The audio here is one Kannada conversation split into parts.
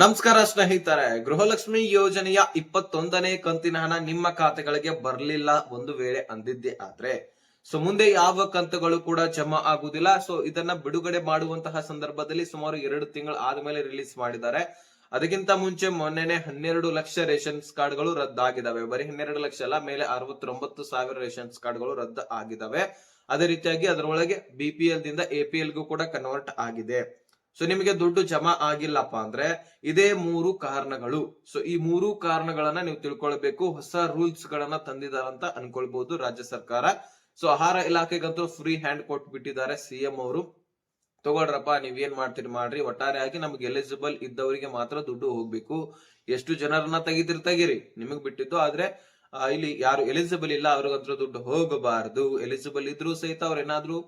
ನಮಸ್ಕಾರ ಸ್ನೇಹಿತರೆ, ಗೃಹಲಕ್ಷ್ಮಿ ಯೋಜನೆಯ ಇಪ್ಪತ್ತೊಂದನೇ ಕಂತಿನ ಹಣ ನಿಮ್ಮ ಖಾತೆಗಳಿಗೆ ಬರಲಿಲ್ಲ ಒಂದು ವೇಳೆ ಅಂದಿದ್ದೆ ಆದ್ರೆ, ಸೊ ಮುಂದೆ ಯಾವ ಕಂತುಗಳು ಕೂಡ ಜಮಾ ಆಗುದಿಲ್ಲ. ಸೊ ಇದನ್ನ ಬಿಡುಗಡೆ ಮಾಡುವಂತಹ ಸಂದರ್ಭದಲ್ಲಿ ಸುಮಾರು ಎರಡು ತಿಂಗಳು ಆದ್ಮೇಲೆ ರಿಲೀಸ್ ಮಾಡಿದ್ದಾರೆ. ಅದಕ್ಕಿಂತ ಮುಂಚೆ ಮೊನ್ನೆನೆ ಹನ್ನೆರಡು ಲಕ್ಷ ರೇಷನ್ಸ್ ಕಾರ್ಡ್ಗಳು ರದ್ದಾಗಿದ್ದಾವೆ. ಬರೀ ಹನ್ನೆರಡು ಲಕ್ಷ ಅಲ್ಲ, ಮೇಲೆ ಅರವತ್ತೊಂಬತ್ತು ಸಾವಿರ ರೇಷನ್ಸ್ ಕಾರ್ಡ್ಗಳು ರದ್ದು ಆಗಿದ್ದಾವೆ. ಅದೇ ರೀತಿಯಾಗಿ ಅದರೊಳಗೆ ಬಿ ದಿಂದ ಎ ಗೂ ಕೂಡ ಕನ್ವರ್ಟ್ ಆಗಿದೆ. ಸೊ ನಿಮಗೆ ದುಡ್ಡು ಜಮಾ ಆಗಿಲ್ಲಪ್ಪ ಅಂದ್ರೆ ಇದೇ ಮೂರು ಕಾರಣಗಳು. ಸೊ ಈ ಮೂರು ಕಾರಣಗಳನ್ನ ನೀವು ತಿಳ್ಕೊಳ್ಬೇಕು. ಹೊಸ ರೂಲ್ಸ್ ಗಳನ್ನ ತಂದಿದಾರಂತ ಅನ್ಕೊಳ್ಬಹುದು ರಾಜ್ಯ ಸರ್ಕಾರ. ಸೊ ಆಹಾರ ಇಲಾಖೆಗಂತೂ ಫ್ರೀ ಹ್ಯಾಂಡ್ ಕೊಟ್ಬಿಟ್ಟಿದ್ದಾರೆ ಸಿಎಂ ಅವರು. ತಗೊಳ್ರಪ್ಪ ನೀವ್ ಏನ್ ಮಾಡ್ತೀರಿ, ಮಾಡ್ರಿ. ಒಟ್ಟಾರೆಯಾಗಿ ನಮ್ಗೆ ಎಲಿಜಿಬಲ್ ಇದ್ದವರಿಗೆ ಮಾತ್ರ ದುಡ್ಡು ಹೋಗ್ಬೇಕು. ಎಷ್ಟು ಜನರನ್ನ ತೆಗಿದಿರ್, ತೆಗೀರಿ. ನಿಮಗ್ ಬಿಟ್ಟಿದ್ದು. ಆದ್ರೆ ಇಲ್ಲಿ ಯಾರು ಎಲಿಜಿಬಲ್ ಇಲ್ಲ ಅವ್ರಿಗಂತೂ ದುಡ್ಡು ಹೋಗಬಾರದು. ಎಲಿಜಿಬಲ್ ಇದ್ರು ಸಹಿತ ಅವ್ರ ಏನಾದ್ರು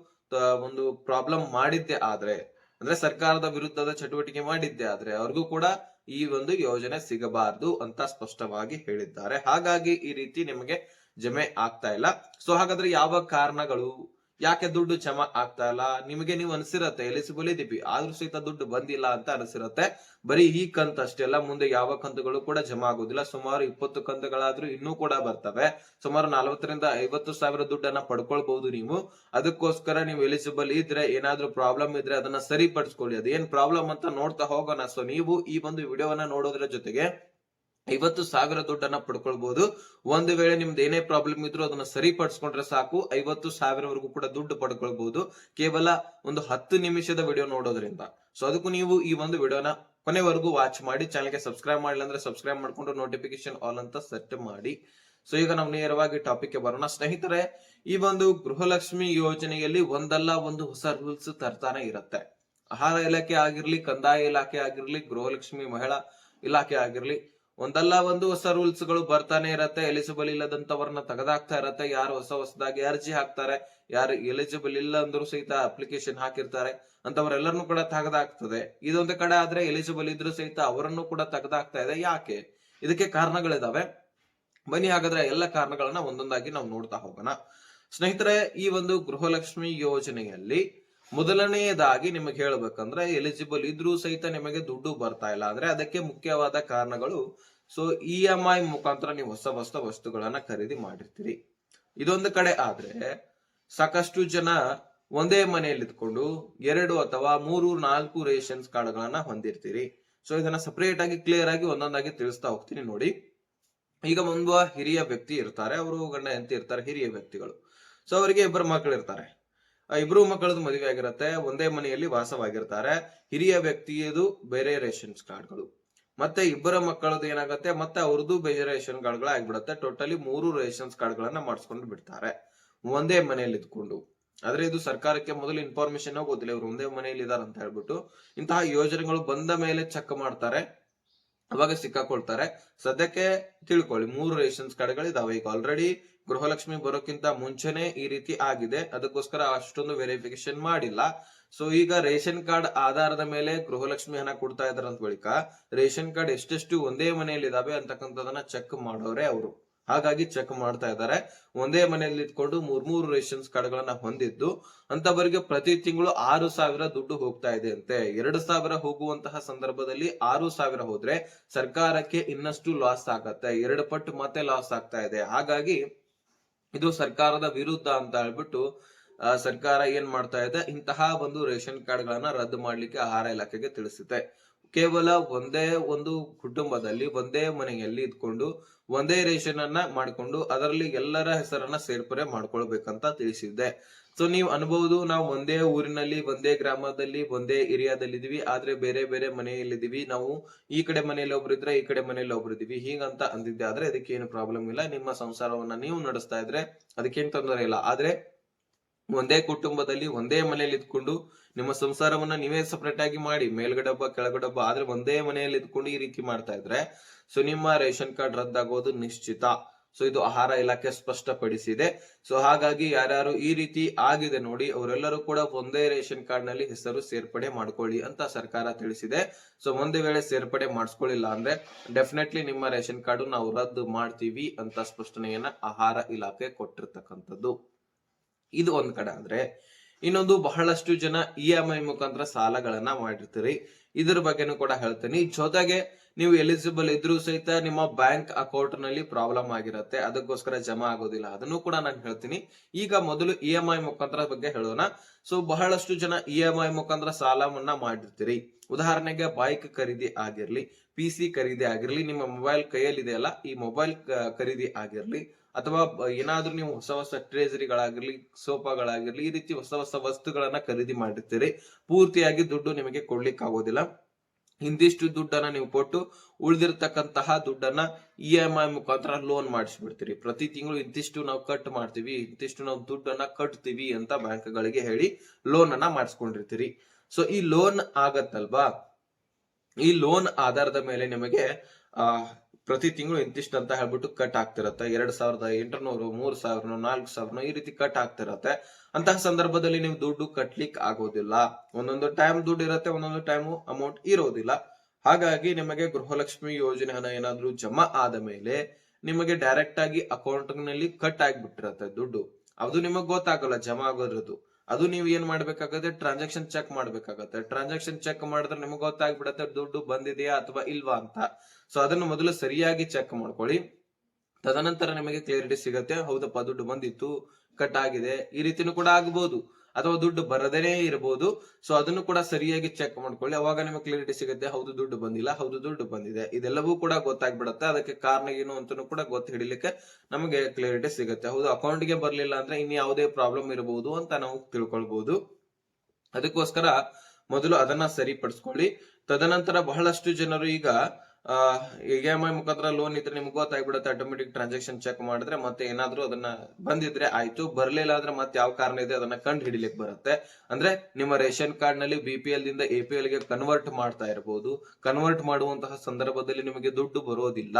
ಒಂದು ಪ್ರಾಬ್ಲಮ್ ಮಾಡಿದ್ದೆ ಆದ್ರೆ ಅಂದ್ರೆ ಸರ್ಕಾರದ ವಿರುದ್ಧದ ಚಟುವಟಿಕೆ ಮಾಡಿದ್ದೆ, ಆದ್ರೆ ಅವ್ರಿಗೂ ಕೂಡ ಈ ಒಂದು ಯೋಜನೆ ಸಿಗಬಾರದು ಅಂತ ಸ್ಪಷ್ಟವಾಗಿ ಹೇಳಿದ್ದಾರೆ. ಹಾಗಾಗಿ ಈ ರೀತಿ ನಿಮಗೆ ಜಮೆ ಆಗ್ತಾ ಇಲ್ಲ. ಸೊ ಹಾಗಾದ್ರೆ ಯಾವ ಕಾರಣಗಳು ಯಾಕೆ ದುಡ್ಡು ಜಮಾ ಆಗ್ತಾ ಇಲ್ಲ? ನಿಮಗೆ ನೀವು ಅನ್ಸಿರತ್ತೆ ಎಲಿಜಿಬಲ್ ಇದೀವಿ ಆದ್ರೂ ಸಹಿತ ದುಡ್ಡು ಬಂದಿಲ್ಲ ಅಂತ ಅನ್ಸಿರತ್ತೆ. ಬರೀ ಈ ಕಂತ ಅಷ್ಟೆಲ್ಲ ಮುಂದೆ ಯಾವ ಕಂತುಗಳು ಕೂಡ ಜಮಾ ಆಗೋದಿಲ್ಲ. ಸುಮಾರು ಇಪ್ಪತ್ತು ಕಂತುಗಳಾದ್ರೂ ಇನ್ನೂ ಕೂಡ ಬರ್ತವೆ. ಸುಮಾರು ನಲವತ್ತರಿಂದ ಐವತ್ತು ಸಾವಿರ ದುಡ್ಡನ್ನ ಪಡ್ಕೊಳ್ಬಹುದು ನೀವು. ಅದಕ್ಕೋಸ್ಕರ ನೀವು ಎಲಿಜಿಬಲ್ ಇದ್ರೆ, ಏನಾದ್ರೂ ಪ್ರಾಬ್ಲಮ್ ಇದ್ರೆ ಅದನ್ನ ಸರಿಪಡಿಸ್ಕೊಳ್ಳಿ. ಅದೇನ್ ಪ್ರಾಬ್ಲಮ್ ಅಂತ ನೋಡ್ತಾ ಹೋಗೋಣ. ಸೊ ನೀವು ಈ ಒಂದು ವಿಡಿಯೋವನ್ನ ನೋಡೋದ್ರ ಜೊತೆಗೆ ಐವತ್ತು ಸಾವಿರ ದುಡ್ಡನ್ನ ಪಡ್ಕೊಳ್ಬಹುದು ಒಂದು ವೇಳೆ ನಿಮ್ದು ಏನೇ ಪ್ರಾಬ್ಲಮ್ ಇದ್ರು ಅದನ್ನ ಸರಿಪಡಿಸ್ಕೊಂಡ್ರೆ ಸಾಕು. ಐವತ್ತು ಸಾವಿರವರೆಗೂ ಕೂಡ ದುಡ್ಡು ಪಡ್ಕೊಳ್ಬಹುದು ಕೇವಲ ಒಂದು ಹತ್ತು ನಿಮಿಷದ ವಿಡಿಯೋ ನೋಡೋದ್ರಿಂದ. ಸೊ ಅದಕ್ಕೂ ನೀವು ಈ ಒಂದು ವಿಡಿಯೋನ ಕೊನೆವರೆಗೂ ವಾಚ್ ಮಾಡಿ ಚಾನಲ್ಗೆ ಸಬ್ಸ್ಕ್ರೈಬ್ ಮಾಡಿಲ್ಲ ಅಂದ್ರೆ ಸಬ್ಸ್ಕ್ರೈಬ್ ಮಾಡ್ಕೊಂಡು ನೋಟಿಫಿಕೇಶನ್ ಆಲ್ ಅಂತ ಸೆಟ್ ಮಾಡಿ. ಸೊ ಈಗ ನಾವು ನೇರವಾಗಿ ಟಾಪಿಕ್ಗೆ ಬರೋಣ. ಸ್ನೇಹಿತರೆ, ಈ ಒಂದು ಗೃಹಲಕ್ಷ್ಮಿ ಯೋಜನೆಯಲ್ಲಿ ಒಂದಲ್ಲ ಒಂದು ಹೊಸ ರೂಲ್ಸ್ ತರ್ತಾನೆ ಇರುತ್ತೆ. ಆಹಾರ ಇಲಾಖೆ ಆಗಿರ್ಲಿ, ಕಂದಾಯ ಇಲಾಖೆ ಆಗಿರ್ಲಿ, ಗೃಹಲಕ್ಷ್ಮಿ ಮಹಿಳಾ ಇಲಾಖೆ ಆಗಿರ್ಲಿ ಒಂದಲ್ಲ ಒಂದು ಹೊಸ ರೂಲ್ಸ್ಗಳು ಬರ್ತಾನೆ ಇರತ್ತೆ ಎಲಿಜಿಬಲ್ ಇಲ್ಲದಂತವ್ರನ್ನ ತೆಗೆದಾಕ್ತಾ ಇರತ್ತೆ. ಯಾರು ಹೊಸ ಹೊಸದಾಗಿ ಅರ್ಜಿ ಹಾಕ್ತಾರೆ, ಯಾರು ಎಲಿಜಿಬಲ್ ಇಲ್ಲ ಅಂದ್ರೂ ಸಹಿತ ಅಪ್ಲಿಕೇಶನ್ ಹಾಕಿರ್ತಾರೆ. ಅಂತವರೆಲ್ಲರನ್ನು ಕೂಡ ತೆಗೆದಾಕ್ತದೆ. ಇದೊಂದು ಕಡೆ ಆದ್ರೆ ಎಲಿಜಿಬಲ್ ಇದ್ರು ಸಹಿತ ಅವರನ್ನು ಕೂಡ ತೆಗೆದಾಕ್ತಾ ಇದೆ. ಯಾಕೆ? ಇದಕ್ಕೆ ಕಾರಣಗಳಿದಾವೆ. ಬನ್ನಿ ಹಾಗಾದ್ರೆ ಎಲ್ಲ ಕಾರಣಗಳನ್ನ ಒಂದೊಂದಾಗಿ ನಾವು ನೋಡ್ತಾ ಹೋಗೋಣ. ಸ್ನೇಹಿತರೆ, ಈ ಒಂದು ಗೃಹಲಕ್ಷ್ಮಿ ಯೋಜನೆಯಲ್ಲಿ ಮೊದಲನೆಯದಾಗಿ ನಿಮಗೆ ಹೇಳ್ಬೇಕಂದ್ರೆ ಎಲಿಜಿಬಲ್ ಇದ್ರೂ ಸಹಿತ ನಿಮಗೆ ದುಡ್ಡು ಬರ್ತಾ ಇಲ್ಲ. ಅಂದ್ರೆ ಅದಕ್ಕೆ ಮುಖ್ಯವಾದ ಕಾರಣಗಳು ಸೊ ಇ ಎಂ ಐ ಮುಖಾಂತರ ನೀವು ಹೊಸ ಹೊಸ ವಸ್ತುಗಳನ್ನ ಖರೀದಿ ಮಾಡಿರ್ತೀರಿ. ಇದೊಂದು ಕಡೆ ಆದ್ರೆ ಸಾಕಷ್ಟು ಜನ ಒಂದೇ ಮನೆಯಲ್ಲಿ ಇದ್ಕೊಂಡು ಎರಡು ಅಥವಾ ಮೂರು, ನಾಲ್ಕು ರೇಷನ್ಸ್ ಕಾರ್ಡ್ಗಳನ್ನ ಹೊಂದಿರ್ತೀರಿ. ಸೊ ಇದನ್ನ ಸಪರೇಟ್ ಆಗಿ ಕ್ಲಿಯರ್ ಆಗಿ ಒಂದೊಂದಾಗಿ ತಿಳಿಸ್ತಾ ಹೋಗ್ತೀನಿ ನೋಡಿ. ಈಗ ಒಂದು ಹಿರಿಯ ವ್ಯಕ್ತಿ ಇರ್ತಾರೆ, ಅವರು ಗಂಡ ಎಂತ ಇರ್ತಾರೆ, ಹಿರಿಯ ವ್ಯಕ್ತಿಗಳು. ಸೊ ಅವರಿಗೆ ಇಬ್ಬರು ಮಕ್ಕಳು ಇರ್ತಾರೆ. ಇಬ್ರು ಮಕ್ಕಳದು ಮದುವೆ ಆಗಿರುತ್ತೆ, ಒಂದೇ ಮನೆಯಲ್ಲಿ ವಾಸವಾಗಿರ್ತಾರೆ. ಹಿರಿಯ ವ್ಯಕ್ತಿಯದು ಬೇರೆ ರೇಷನ್ಸ್ ಕಾರ್ಡ್ಗಳು. ಮತ್ತೆ ಇಬ್ಬರ ಮಕ್ಕಳದು ಏನಾಗುತ್ತೆ, ಮತ್ತೆ ಅವ್ರದ್ದು ಬೇರೆ ರೇಷನ್ ಕಾರ್ಡ್ಗಳು ಆಗ್ಬಿಡುತ್ತೆ ಟೋಟಲಿ ಮೂರು ರೇಷನ್ ಕಾರ್ಡ್ಗಳನ್ನ ಮಾಡಿಸ್ಕೊಂಡು ಬಿಡ್ತಾರೆ. ಒಂದೇ ಮನೆಯಲ್ಲಿ ಇದ್ಕೊಂಡು. ಆದ್ರೆ ಇದು ಸರ್ಕಾರಕ್ಕೆ ಮೊದಲು ಇನ್ಫಾರ್ಮೇಶನ್ ಗೊತ್ತಿಲ್ಲ ಇವ್ರು ಒಂದೇ ಮನೆಯಲ್ಲಿ ಇದಾರೆ ಅಂತ ಹೇಳ್ಬಿಟ್ಟು ಇಂತಹ ಯೋಜನೆಗಳು ಬಂದ ಮೇಲೆ ಚೆಕ್ ಮಾಡ್ತಾರೆ. ಅವಾಗ ಸಿಕ್ಕಾಕೊಳ್ತಾರೆ. ಸದ್ಯಕ್ಕೆ ತಿಳ್ಕೊಳ್ಳಿ, ಮೂರು ರೇಷನ್ಸ್ ಕಾರ್ಡ್ಗಳು ಇದಾವೆ ಈಗ ಆಲ್ರೆಡಿ ಗೃಹಲಕ್ಷ್ಮಿ ಬರೋಕ್ಕಿಂತ ಮುಂಚೆನೆ ಈ ರೀತಿ ಆಗಿದೆ. ಅದಕ್ಕೋಸ್ಕರ ಅಷ್ಟೊಂದು ವೆರಿಫಿಕೇಶನ್ ಮಾಡಿಲ್ಲ. ಸೊ ಈಗ ರೇಷನ್ ಕಾರ್ಡ್ ಆಧಾರದ ಮೇಲೆ ಗೃಹಲಕ್ಷ್ಮಿ ಹಣ ಕೊಡ್ತಾ ಇದಾರೆ ಅಂತ ಬಳಿಕ ರೇಷನ್ ಕಾರ್ಡ್ ಎಷ್ಟೆಷ್ಟು ಒಂದೇ ಮನೆಯಲ್ಲಿ ಇದಾವೆ ಅಂತಕ್ಕಂಥದನ್ನ ಚೆಕ್ ಮಾಡೋರೆ ಅವರು. ಹಾಗಾಗಿ ಚೆಕ್ ಮಾಡ್ತಾ ಇದ್ದಾರೆ ಒಂದೇ ಮನೆಯಲ್ಲಿ ಇಟ್ಕೊಂಡು ಮೂರ್ ಮೂರು ಕಾರ್ಡ್ ಗಳನ್ನ ಹೊಂದಿದ್ದು ಅಂತವರಿಗೆ ಪ್ರತಿ ತಿಂಗಳು ಆರು ಸಾವಿರ ದುಡ್ಡು ಹೋಗ್ತಾ ಇದೆ ಅಂತೆ. ಎರಡು ಸಾವಿರ ಹೋಗುವಂತಹ ಸಂದರ್ಭದಲ್ಲಿ ಆರು ಸಾವಿರ ಹೋದ್ರೆ ಸರ್ಕಾರಕ್ಕೆ ಇನ್ನಷ್ಟು ಲಾಸ್ ಆಗತ್ತೆ. ಎರಡು ಪಟ್ಟು ಮತ್ತೆ ಲಾಸ್ ಆಗ್ತಾ ಇದೆ. ಹಾಗಾಗಿ ಇದು ಸರ್ಕಾರದ ವಿರುದ್ಧ ಅಂತ ಹೇಳ್ಬಿಟ್ಟು ಸರ್ಕಾರ ಏನ್ ಮಾಡ್ತಾ ಇದೆ? ಇಂತಹ ಒಂದು ರೇಷನ್ ಕಾರ್ಡ್ ಗಳನ್ನ ರದ್ದು ಮಾಡ್ಲಿಕ್ಕೆ ಆಹಾರ ಇಲಾಖೆಗೆ ತಿಳಿಸುತ್ತೆ. ಕೇವಲ ಒಂದೇ ಒಂದು ಕುಟುಂಬದಲ್ಲಿ, ಒಂದೇ ಮನೆಯಲ್ಲಿ ಇದ್ಕೊಂಡು ಒಂದೇ ರೇಷನ್ ಅನ್ನ ಮಾಡಿಕೊಂಡು ಅದರಲ್ಲಿ ಎಲ್ಲರ ಹೆಸರನ್ನ ಸೇರ್ಪಡೆ ಮಾಡ್ಕೊಳ್ಬೇಕಂತ ತಿಳಿಸಿದ್ದೆ. ಸೊ ನೀವು ಅನ್ಬಹುದು ನಾವು ಒಂದೇ ಊರಿನಲ್ಲಿ, ಒಂದೇ ಗ್ರಾಮದಲ್ಲಿ, ಒಂದೇ ಏರಿಯಾದಲ್ಲಿ ಇದೀವಿ ಆದ್ರೆ ಬೇರೆ ಬೇರೆ ಮನೆಯಲ್ಲಿದ್ದೀವಿ. ನಾವು ಈ ಕಡೆ ಮನೆಯಲ್ಲಿ ಒಬ್ರು ಇದ್ರೆ ಈ ಕಡೆ ಮನೆಯಲ್ಲಿ ಒಬ್ರು ಇದೀವಿ ಹೀಗಂತ ಅಂದಿದ್ದೆ. ಆದ್ರೆ ಅದಕ್ಕೆ ಏನು ಪ್ರಾಬ್ಲಮ್ ಇಲ್ಲ. ನಿಮ್ಮ ಸಂಸಾರವನ್ನ ನೀವು ನಡೆಸ್ತಾ ಇದ್ರೆ ಅದಕ್ಕೇನು ತೊಂದರೆ ಇಲ್ಲ. ಆದ್ರೆ ಒಂದೇ ಕುಟುಂಬದಲ್ಲಿ ಒಂದೇ ಮನೆಯಲ್ಲಿ ಇದ್ಕೊಂಡು ನಿಮ್ಮ ಸಂಸಾರವನ್ನ ನೀವೇ ಸಪರೇಟ್ ಆಗಿ ಮಾಡಿ, ಮೇಲ್ಗಡೆ ಹಬ್ಬ, ಕೆಳಗಡೆ ಹಬ್ಬ, ಆದ್ರೆ ಒಂದೇ ಮನೆಯಲ್ಲಿ ಇದ್ಕೊಂಡು ಈ ರೀತಿ ಮಾಡ್ತಾ ಇದ್ರೆ ಸೊ ನಿಮ್ಮ ರೇಷನ್ ಕಾರ್ಡ್ ರದ್ದಾಗೋದು ನಿಶ್ಚಿತ. ಸೊ ಇದು ಆಹಾರ ಇಲಾಖೆ ಸ್ಪಷ್ಟಪಡಿಸಿದೆ. ಸೊ ಹಾಗಾಗಿ ಯಾರ್ಯಾರು ಈ ರೀತಿ ಆಗಿದೆ ನೋಡಿ, ಅವರೆಲ್ಲರೂ ಕೂಡ ಒಂದೇ ರೇಷನ್ ಕಾರ್ಡ್ನಲ್ಲಿ ಹೆಸರು ಸೇರ್ಪಡೆ ಮಾಡ್ಕೊಳ್ಳಿ ಅಂತ ಸರ್ಕಾರ ತಿಳಿಸಿದೆ. ಸೊ ಒಂದೇ ವೇಳೆ ಸೇರ್ಪಡೆ ಮಾಡಿಸ್ಕೊಳ್ಳಿಲ್ಲ ಅಂದ್ರೆ ಡೆಫಿನೆಟ್ಲಿ ನಿಮ್ಮ ರೇಷನ್ ಕಾರ್ಡ್ ನಾವು ರದ್ದು ಮಾಡ್ತೀವಿ ಅಂತ ಸ್ಪಷ್ಟನೆಯನ್ನ ಆಹಾರ ಇಲಾಖೆ ಕೊಟ್ಟಿರ್ತಕ್ಕಂಥದ್ದು. ಇದು ಒಂದ್ ಕಡೆ ಆದ್ರೆ ಇನ್ನೊಂದು ಬಹಳಷ್ಟು ಜನ ಇ ಎಂ ಐ ಮುಖಾಂತರ ಸಾಲಗಳನ್ನ ಮಾಡಿರ್ತೀರಿ. ಇದ್ರ ಬಗ್ಗೆನೂ ಕೂಡ ಹೇಳ್ತೀನಿ. ಜೊತೆಗೆ ನೀವು ಎಲಿಜಿಬಲ್ ಇದ್ರೂ ಸಹಿತ ನಿಮ್ಮ ಬ್ಯಾಂಕ್ ಅಕೌಂಟ್ನಲ್ಲಿ ಪ್ರಾಬ್ಲಮ್ ಆಗಿರುತ್ತೆ. ಅದಕ್ಕೋಸ್ಕರ ಜಮಾ ಆಗೋದಿಲ್ಲ. ಅದನ್ನು ಕೂಡ ನಾನು ಹೇಳ್ತೀನಿ. ಈಗ ಮೊದಲು ಇ ಎಂ ಐ ಮುಖಾಂತರ ಬಗ್ಗೆ ಹೇಳೋಣ. ಸೊ ಬಹಳಷ್ಟು ಜನ ಇ ಎಂ ಐ ಮುಖಾಂತರ ಸಾಲವನ್ನ ಮಾಡಿರ್ತೀರಿ. ಉದಾಹರಣೆಗೆ ಬೈಕ್ ಖರೀದಿ ಆಗಿರ್ಲಿ ಪಿ ಸಿ ಖರೀದಿ ಆಗಿರ್ಲಿ, ನಿಮ್ಮ ಮೊಬೈಲ್ ಕೈಯಲ್ಲಿ ಇದೆಯಲ್ಲ ಈ ಮೊಬೈಲ್ ಖರೀದಿ ಆಗಿರ್ಲಿ ಅಥವಾ ಏನಾದ್ರೂ ನೀವು ಹೊಸ ಹೊಸ ಟ್ರೇಸರಿಗಳಾಗಿರ್ಲಿ ಸೋಫಾಗಳಾಗಿರ್ಲಿ ಈ ರೀತಿ ಹೊಸ ಹೊಸ ವಸ್ತುಗಳನ್ನ ಖರೀದಿ ಮಾಡಿರ್ತೀರಿ. ಪೂರ್ತಿಯಾಗಿ ದುಡ್ಡು ನಿಮಗೆ ಕೊಡ್ಲಿಕ್ಕೆ ಆಗೋದಿಲ್ಲ ಇಂದಿಷ್ಟು ದುಡ್ಡನ್ನ ನೀವು ಕೊಟ್ಟು ಉಳಿದಿರ್ತಕ್ಕಂತಹ ದುಡ್ಡನ್ನ ಇ ಎಂ ಐ ಮುಖಾಂತರ ಲೋನ್ ಮಾಡಿಸ್ಬಿಡ್ತೀರಿ. ಪ್ರತಿ ತಿಂಗಳು ಇಂತಿಷ್ಟು ನಾವು ಕಟ್ ಮಾಡ್ತೀವಿ, ಇಂತಿಷ್ಟು ನಾವು ದುಡ್ಡನ್ನ ಕಟ್ತೀವಿ ಅಂತ ಬ್ಯಾಂಕ್ಗಳಿಗೆ ಹೇಳಿ ಲೋನ್ ಅನ್ನ ಮಾಡಿಸ್ಕೊಂಡಿರ್ತೀರಿ. ಸೊ ಈ ಲೋನ್ ಆಗತ್ತಲ್ವಾ? ಈ ಲೋನ್ ಆಧಾರದ ಮೇಲೆ ನಿಮಗೆ, ಆ ಪ್ರತಿ ತಿಂಗಳು ಇಂತಿಷ್ಟು ಅಂತ ಹೇಳ್ಬಿಟ್ಟು ಕಟ್ ಆಗ್ತಿರತ್ತೆ. ಎರಡ್ ಸಾವಿರದ ಎಂಟುನೂರು, ಮೂರ್ ಸಾವಿರ ನಾಲ್ಕು ಸಾವಿರ ಈ ರೀತಿ ಕಟ್ ಆಗ್ತಿರತ್ತೆ. ಅಂತಹ ಸಂದರ್ಭದಲ್ಲಿ ನೀವು ದುಡ್ಡು ಕಟ್ಲಿಕ್ ಆಗೋದಿಲ್ಲ. ಒಂದೊಂದು ಟೈಮ್ ದುಡ್ಡು ಇರುತ್ತೆ, ಒಂದೊಂದು ಟೈಮ್ ಅಮೌಂಟ್ ಇರೋದಿಲ್ಲ. ಹಾಗಾಗಿ ನಿಮಗೆ ಗೃಹಲಕ್ಷ್ಮಿ ಯೋಜನೆ ಹಣ ಏನಾದ್ರೂ ಜಮಾ ಆದ ಮೇಲೆ ನಿಮಗೆ ಡೈರೆಕ್ಟ್ ಆಗಿ ಅಕೌಂಟ್ನಲ್ಲಿ ಕಟ್ ಆಗಿಬಿಟ್ಟಿರತ್ತೆ ದುಡ್ಡು. ಅದು ನಿಮಗೆ ಗೊತ್ತಾಗಲ್ಲ, ಜಮಾ ಆಗೋದ್ರದ್ದು. ಅದು ನೀವು ಏನ್ ಮಾಡ್ಬೇಕಾಗತ್ತೆ? ಟ್ರಾನ್ಸಾಕ್ಷನ್ ಚೆಕ್ ಮಾಡ್ಬೇಕಾಗತ್ತೆ. ಟ್ರಾನ್ಸಾಕ್ಷನ್ ಚೆಕ್ ಮಾಡಿದ್ರೆ ನಿಮಗೆ ಗೊತ್ತಾಗ್ಬಿಡತ್ತೆ, ದುಡ್ಡು ಬಂದಿದೆಯಾ ಅಥವಾ ಇಲ್ವಾ ಅಂತ. ಸೊ ಅದನ್ನು ಮೊದಲು ಸರಿಯಾಗಿ ಚೆಕ್ ಮಾಡ್ಕೊಳ್ಳಿ. ತದನಂತರ ನಿಮಗೆ ಕ್ಲಿಯರಿಟಿ ಸಿಗತ್ತೆ. ಹೌದಪ್ಪ, ದುಡ್ಡು ಬಂದಿತ್ತು ಕಟ್ ಆಗಿದೆ. ಈ ರೀತಿನೂ ಕೂಡ ಆಗ್ಬಹುದು ಅಥವಾ ದುಡ್ಡು ಬರದೇ ಇರಬಹುದು. ಸೊ ಅದನ್ನು ಕೂಡ ಸರಿಯಾಗಿ ಚೆಕ್ ಮಾಡ್ಕೊಳ್ಳಿ. ಅವಾಗ ನಿಮಗೆ ಕ್ಲಿಯರಿಟಿ ಸಿಗುತ್ತೆ, ಹೌದು ದುಡ್ಡು ಬಂದಿಲ್ಲ, ಹೌದು ದುಡ್ಡು ಬಂದಿದೆ. ಇದೆಲ್ಲವೂ ಕೂಡ ಗೊತ್ತಾಗ್ಬಿಡುತ್ತೆ. ಅದಕ್ಕೆ ಕಾರಣ ಏನು ಅಂತಾನು ಕೂಡ ಗೊತ್ತು ಹಿಡಿಲಿಕ್ಕೆ ನಮಗೆ ಕ್ಲಿಯರಿಟಿ ಸಿಗುತ್ತೆ. ಹೌದು ಅಕೌಂಟ್ಗೆ ಬರ್ಲಿಲ್ಲ ಅಂದ್ರೆ ಇನ್ ಯಾವುದೇ ಪ್ರಾಬ್ಲಮ್ ಇರಬಹುದು ಅಂತ ನಾವು ತಿಳ್ಕೊಳ್ಬಹುದು ಅದಕ್ಕೋಸ್ಕರ ಮೊದಲು ಅದನ್ನ ಸರಿಪಡಿಸ್ಕೊಳ್ಳಿ. ತದನಂತರ ಬಹಳಷ್ಟು ಜನರು ಈಗ ಇ ಎಂ ಐ ಮುಖಾಂತರ ಲೋನ್ ಇದ್ರೆ ನಿಮ್ಗೆ ಗೊತ್ತಾಗ್ಬಿಡುತ್ತೆ. ಆಟೋಮೆಟಿಕ್ ಟ್ರಾನ್ಸಾಕ್ಷನ್ ಚೆಕ್ ಮಾಡಿದ್ರೆ ಮತ್ತೆ ಏನಾದ್ರೂ ಅದನ್ನ ಬಂದಿದ್ರೆ ಆಯ್ತು. ಬರ್ಲಿಲ್ಲ ಅಂದ್ರೆ ಮತ್ತೆ ಯಾವ ಕಾರಣ ಇದೆ ಅದನ್ನ ಕಂಡು ಹಿಡಿಲಿಕ್ಕೆ ಬರುತ್ತೆ. ಅಂದ್ರೆ ನಿಮ್ಮ ರೇಷನ್ ಕಾರ್ಡ್ನಲ್ಲಿ ಬಿ ಪಿ ಎಲ್ ದಿಂದ ಎ ಗೆ ಕನ್ವರ್ಟ್ ಮಾಡ್ತಾ ಇರಬಹುದು ಕನ್ವರ್ಟ್ ಮಾಡುವಂತಹ ಸಂದರ್ಭದಲ್ಲಿ ನಿಮಗೆ ದುಡ್ಡು ಬರೋದಿಲ್ಲ.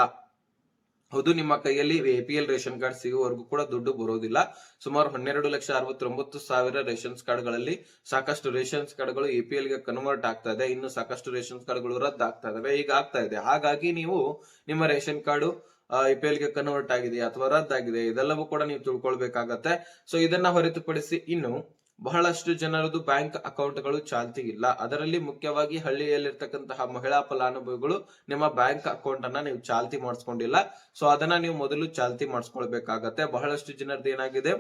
ಹೌದು, ನಿಮ್ಮ ಕೈಯಲ್ಲಿ A P L ration card ಸಿಗುವವರೆಗೂ ಕೂಡ ದುಡ್ಡು ಬರೋದಿಲ್ಲ. ಸುಮಾರು ಹನ್ನೆರಡು ಲಕ್ಷ ಅರವತ್ತೊಂಬತ್ತು ಸಾವಿರ ರೇಷನ್ಸ್ ಕಾರ್ಡ್ಗಳಲ್ಲಿ ಸಾಕಷ್ಟು ರೇಷನ್ಸ್ ಕಾರ್ಡ್ಗಳು ಎ ಪಿ ಎಲ್ಗೆ ಕನ್ವರ್ಟ್ ಆಗ್ತಾ ಇದೆ. ಇನ್ನು ಸಾಕಷ್ಟು ರೇಷನ್ಸ್ ಕಾರ್ಡ್ಗಳು ರದ್ದು ಆಗ್ತಾ ಇದಾವೆ. ಈಗ ಆಗ್ತಾ ಇದೆ. ಹಾಗಾಗಿ ನೀವು ನಿಮ್ಮ ರೇಷನ್ ಕಾರ್ಡು ಎ ಪಿ ಎಲ್ಗೆ ಕನ್ವರ್ಟ್ ಆಗಿದೆ ಅಥವಾ ರದ್ದಾಗಿದೆ, ಇದೆಲ್ಲವೂ ಕೂಡ ನೀವು ತಿಳ್ಕೊಳ್ಬೇಕಾಗತ್ತೆ. ಸೊ, ಇದನ್ನ ಹೊರತುಪಡಿಸಿ ಇನ್ನು ಬಹಳಷ್ಟು ಜನರದು ಬ್ಯಾಂಕ್ ಅಕೌಂಟ್ಗಳು ಚಾಲ್ತಿ ಇಲ್ಲ. ಅದರಲ್ಲಿ ಮುಖ್ಯವಾಗಿ ಹಳ್ಳಿಯಲ್ಲಿರ್ತಕ್ಕಂತಹ ಮಹಿಳಾ ಫಲಾನುಭವಿಗಳು ನಿಮ್ಮ ಬ್ಯಾಂಕ್ ಅಕೌಂಟ್ ಅನ್ನ ನೀವು ಚಾಲ್ತಿ ಮಾಡಿಸ್ಕೊಂಡಿಲ್ಲ. ಸೊ, ಅದನ್ನ ನೀವು ಮೊದಲು ಚಾಲ್ತಿ ಮಾಡಿಸ್ಕೊಳ್ಬೇಕಾಗತ್ತೆ. ಬಹಳಷ್ಟು ಜನರದ್ದು ಏನಾಗಿದೆ?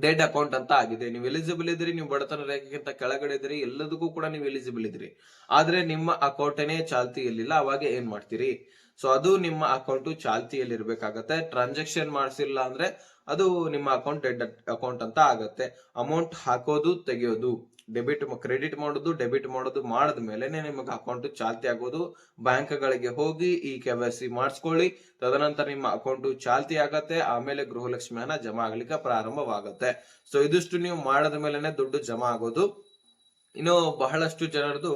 ಡೆಡ್ ಅಕೌಂಟ್ ಅಂತ ಆಗಿದೆ. ನೀವು ಎಲಿಜಿಬಲ್ ಇದ್ರಿ, ನೀವು ಬಡತನ ರೇಖೆಗಿಂತ ಕೆಳಗಡೆ ಇದ್ರಿ, ಎಲ್ಲದಕ್ಕೂ ಕೂಡ ನೀವು ಎಲಿಜಿಬಲ್ ಇದ್ರಿ. ಆದ್ರೆ ನಿಮ್ಮ ಅಕೌಂಟನೇ ಚಾಲ್ತಿಯಲ್ಲಿಲ್ಲ ಅವಾಗ ಏನ್ ಮಾಡ್ತೀರಿ? ಸೊ, ಅದು ನಿಮ್ಮ ಅಕೌಂಟ್ ಚಾಲ್ತಿಯಲ್ಲಿ ಇರ್ಬೇಕಾಗತ್ತೆ ಟ್ರಾನ್ಸಾಕ್ಷನ್ ಮಾಡಿಸಿಲ್ಲ ಅಂದ್ರೆ ಅದು ನಿಮ್ಮ ಅಕೌಂಟ್ ಅಕೌಂಟ್ ಅಂತ ಆಗುತ್ತೆ. ಅಮೌಂಟ್ ಹಾಕೋದು, ತೆಗೆಯೋದು. ಡೆಬಿಟ್ ಕ್ರೆಡಿಟ್ ಮಾಡೋದು ಡೆಬಿಟ್ ಮಾಡೋದು ಮಾಡಿದ ಮೇಲೆ ನಿಮಗೆ ಅಕೌಂಟ್ ಚಾಲ್ತಿ ಆಗೋದು. ಬ್ಯಾಂಕ್ಗಳಿಗೆ ಹೋಗಿ ಈ ಕೆ ವೈ ಸಿ ಮಾಡಿಸ್ಕೊಳ್ಳಿ. ತದನಂತರ ನಿಮ್ಮ ಅಕೌಂಟ್ ಚಾಲ್ತಿ ಆಗತ್ತೆ. ಆಮೇಲೆ ಗೃಹಲಕ್ಷ್ಮಿ ಹಣ ಜಮಾ ಆಗ್ಲಿಕ್ಕೆ ಪ್ರಾರಂಭವಾಗುತ್ತೆ. ಸೊ ಇದಿಷ್ಟು ನೀವು ಮಾಡಿದ ಮೇಲೆನೆ ದುಡ್ಡು ಜಮಾ ಆಗೋದು. ಇನ್ನು ಬಹಳಷ್ಟು ಜನರದು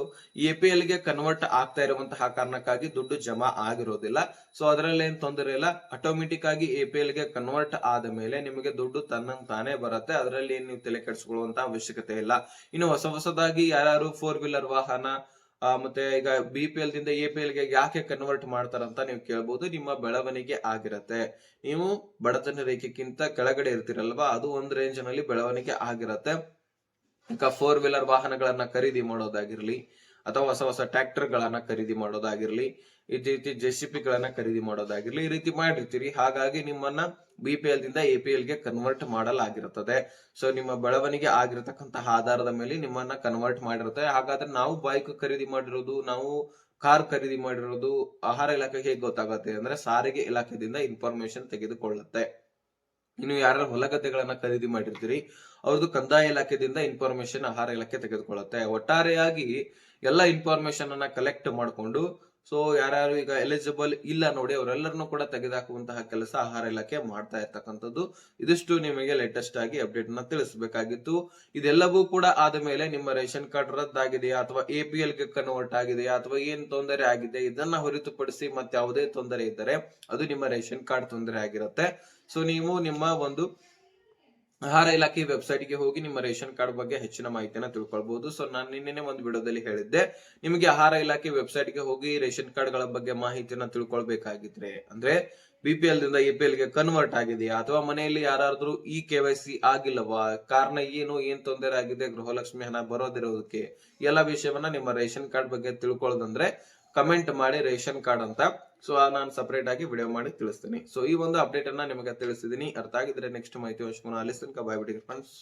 ಎ ಪಿ ಎಲ್ಗೆ ಕನ್ವರ್ಟ್ ಆಗ್ತಾ ಇರುವಂತಹ ಕಾರಣಕ್ಕಾಗಿ ದುಡ್ಡು ಜಮಾ ಆಗಿರೋದಿಲ್ಲ. ಸೊ ಅದರಲ್ಲಿ ಏನ್ ತೊಂದರೆ ಇಲ್ಲ. ಆಟೋಮೆಟಿಕ್ ಆಗಿ ಎ ಪಿ ಎಲ್ಗೆ ಕನ್ವರ್ಟ್ ಆದ ಮೇಲೆ ನಿಮಗೆ ದುಡ್ಡು ತನ್ನ ತಾನೇ ಬರುತ್ತೆ. ಅದರಲ್ಲಿ ಏನ್ ನೀವು ತಲೆ ಕೆಡಿಸ್ಕೊಳ್ಳುವಂತ ಅವಶ್ಯಕತೆ ಇಲ್ಲ. ಇನ್ನು ಹೊಸ ಹೊಸದಾಗಿ ಯಾರು ಫೋರ್ ವೀಲರ್ ವಾಹನ ಮತ್ತೆ ಈಗ ಬಿ ಪಿ ಎಲ್ ದಿಂದ ಎ ಪಿ ಎಲ್ಗೆ ಯಾಕೆ ಕನ್ವರ್ಟ್ ಮಾಡ್ತಾರಂತ ನೀವು ಕೇಳ್ಬೋದು. ನಿಮ್ಮ ಬೆಳವಣಿಗೆ ಆಗಿರತ್ತೆ. ನೀವು ಬಡತನ ರೇಖೆಗಿಂತ ಕೆಳಗಡೆ ಇರ್ತೀರಲ್ವಾ? ಅದು ಒಂದ್ ರೇಂಜ್ನಲ್ಲಿ ಬೆಳವಣಿಗೆ ಆಗಿರತ್ತೆ. ಫೋರ್ ವೀಲರ್ ವಾಹನಗಳನ್ನ ಖರೀದಿ ಮಾಡೋದಾಗಿರ್ಲಿ ಅಥವಾ ಹೊಸ ಹೊಸ ಟ್ರ್ಯಾಕ್ಟರ್ ಗಳನ್ನ ಖರೀದಿ ಮಾಡೋದಾಗಿರ್ಲಿ, ಈ ರೀತಿ ಜೆಸಿಪಿ ಗಳನ್ನ ಖರೀದಿ ಮಾಡೋದಾಗಿರ್ಲಿ, ಈ ರೀತಿ ಮಾಡಿರ್ತೀರಿ. ಹಾಗಾಗಿ ನಿಮ್ಮನ್ನ ಬಿ ಪಿ ಎಲ್ ದಿಂದ ಎ ಪಿ ಎಲ್ಗೆ ಕನ್ವರ್ಟ್ ಮಾಡಲಾಗಿರುತ್ತದೆ. ಸೊ ನಿಮ್ಮ ಬೆಳವಣಿಗೆ ಆಗಿರತಕ್ಕಂತಹ ಆಧಾರದ ಮೇಲೆ ನಿಮ್ಮನ್ನ ಕನ್ವರ್ಟ್ ಮಾಡಿರುತ್ತೆ. ಹಾಗಾದ್ರೆ ನಾವು ಬೈಕ್ ಖರೀದಿ ಮಾಡಿರೋದು, ನಾವು ಕಾರ್ ಖರೀದಿ ಮಾಡಿರೋದು, ಆಹಾರ ಇಲಾಖೆಗೆ ಹೇಗೆ ಗೊತ್ತಾಗುತ್ತೆ ಅಂದ್ರೆ ಸಾರಿಗೆ ಇಲಾಖೆದಿಂದ ಇನ್ಫಾರ್ಮೇಶನ್ ತೆಗೆದುಕೊಳ್ಳುತ್ತೆ. ಇನ್ನು ಯಾರು ಹೊಲಗದ್ದೆಗಳನ್ನ ಖರೀದಿ ಮಾಡಿರ್ತೀರಿ ಅವ್ರದ್ದು ಕಂದಾಯ ಇಲಾಖೆದಿಂದ ಇನ್ಫಾರ್ಮೇಶನ್ ಆಹಾರ ಇಲಾಖೆ ತೆಗೆದುಕೊಳ್ಳುತ್ತೆ. ಒಟ್ಟಾರೆಯಾಗಿ ಎಲ್ಲ ಇನ್ಫಾರ್ಮೇಶನ್ ಅನ್ನ ಕಲೆಕ್ಟ್ ಮಾಡಿಕೊಂಡು ಸೊ ಯಾರ್ಯಾರು ಈಗ ಎಲಿಜಿಬಲ್ ಇಲ್ಲ ನೋಡಿ, ಅವರೆಲ್ಲರನ್ನೂ ಕೂಡ ತೆಗೆದುಹಾಕುವಂತಹ ಕೆಲಸ ಆಹಾರ ಇಲಾಖೆ ಮಾಡ್ತಾ ಇರ್ತಕ್ಕಂಥದ್ದು. ಇದಿಷ್ಟು ನಿಮಗೆ ಲೇಟೆಸ್ಟ್ ಆಗಿ ಅಪ್ಡೇಟ್ನ ತಿಳಿಸಬೇಕಾಗಿತ್ತು. ಇದೆಲ್ಲವೂ ಕೂಡ ಆದ ಮೇಲೆ ನಿಮ್ಮ ರೇಷನ್ ಕಾರ್ಡ್ ರದ್ದಾಗಿದೆಯಾ, ಅಥವಾ ಎ ಪಿ ಎಲ್ಗೆ ಕನ್ವರ್ಟ್ ಆಗಿದೆಯಾ, ಅಥವಾ ಏನ್ ತೊಂದರೆ ಆಗಿದೆ, ಇದನ್ನ ಹೊರತುಪಡಿಸಿ ಮತ್ತೆ ಯಾವುದೇ ತೊಂದರೆ ಇದ್ದರೆ ಅದು ನಿಮ್ಮ ರೇಷನ್ ಕಾರ್ಡ್ ತೊಂದರೆ ಆಗಿರುತ್ತೆ. ಸೊ ನೀವು ನಿಮ್ಮ ಒಂದು ಆಹಾರ ಇಲಾಖೆ ವೆಬ್ಸೈಟ್ಗೆ ಹೋಗಿ ನಿಮ್ಮ ರೇಷನ್ ಕಾರ್ಡ್ ಬಗ್ಗೆ ಹೆಚ್ಚಿನ ಮಾಹಿತಿಯನ್ನ ತಿಳ್ಕೊಳ್ಬಹುದು ಸೊ ನಾನು ನಿನ್ನೆ ಒಂದು ವಿಡಿಯೋದಲ್ಲಿ ಹೇಳಿದ್ದೆ, ನಿಮಗೆ ಆಹಾರ ಇಲಾಖೆ ವೆಬ್ಸೈಟ್ಗೆ ಹೋಗಿ ರೇಷನ್ ಕಾರ್ಡ್ಗಳ ಬಗ್ಗೆ ಮಾಹಿತಿಯನ್ನ ತಿಳ್ಕೊಳ್ಬೇಕಾಗಿದ್ರೆ, ಅಂದ್ರೆ ಬಿ ಪಿ ಎಲ್ ದಿಂದ ಎ ಪಿ ಎಲ್ಗೆ ಕನ್ವರ್ಟ್ ಆಗಿದೆಯಾ? ಅಥವಾ ಮನೆಯಲ್ಲಿ ಯಾರಾದ್ರೂ ಈ ಕೆ ವೈ ಸಿ ಆಗಿಲ್ಲವಾ? ಕಾರಣ ಏನು? ಏನ್ ತೊಂದರೆ ಆಗಿದೆ? ಗೃಹಲಕ್ಷ್ಮಿ ಹಣ ಬರೋದಿರೋದಕ್ಕೆ ಎಲ್ಲ ವಿಷಯವನ್ನ ನಿಮ್ಮ ರೇಷನ್ ಕಾರ್ಡ್ ಬಗ್ಗೆ ತಿಳ್ಕೊಳ್ಳೋದಂದ್ರೆ ಕಮೆಂಟ್ ಮಾಡಿ ರೇಷನ್ ಕಾರ್ಡ್ ಅಂತ. ಸೊ ನಾನು ಸಪರೇಟ್ ಆಗಿ ವಿಡಿಯೋ ಮಾಡಿ ತಿಳಿಸ್ತೀನಿ. ಸೊ ಈ ಒಂದು ಅಪ್ಡೇಟ್ ಅನ್ನ ನಿಮಗೆ ತಿಳಿಸಿದೀನಿ. ಅರ್ಥ ಆಗಿದ್ರೆ ನೆಕ್ಸ್ಟ್ ಮಾಹಿತಿ ಅಲ್ಲಿ ತನಕ ಬಾಯ್ ಬಿಡಿ ಫ್ರೆಂಡ್ಸ್